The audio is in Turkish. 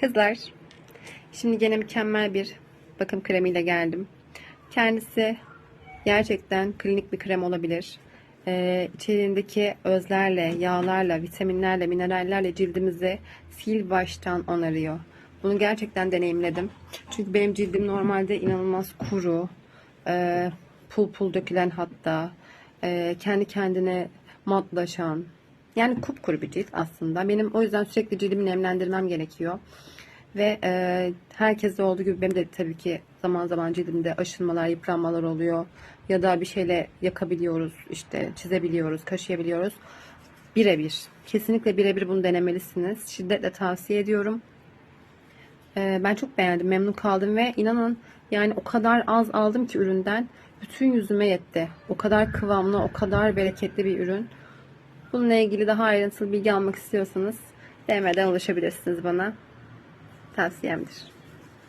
Kızlar, şimdi gene mükemmel bir bakım kremiyle geldim. Kendisi gerçekten klinik bir krem olabilir. Ee, içeriğindeki özlerle, yağlarla, vitaminlerle, minerallerle cildimizi sil baştan onarıyor. Bunu gerçekten deneyimledim. Çünkü benim cildim normalde inanılmaz kuru, e, pul pul dökülen hatta, e, kendi kendine matlaşan, yani kupkuru bir cilt aslında. Benim o yüzden sürekli cildimi nemlendirmem gerekiyor. Ve e, herkeste olduğu gibi benim de tabii ki zaman zaman cildimde aşınmalar, yıpranmalar oluyor. Ya da bir şeyle yakabiliyoruz, işte çizebiliyoruz, kaşıyabiliyoruz. Birebir. Kesinlikle birebir bunu denemelisiniz. Şiddetle tavsiye ediyorum. E, ben çok beğendim, memnun kaldım ve inanın yani o kadar az aldım ki üründen bütün yüzüme yetti. O kadar kıvamlı, o kadar bereketli bir ürün. Bununla ilgili daha ayrıntılı bilgi almak istiyorsanız DM'den ulaşabilirsiniz bana. Tavsiyemdir.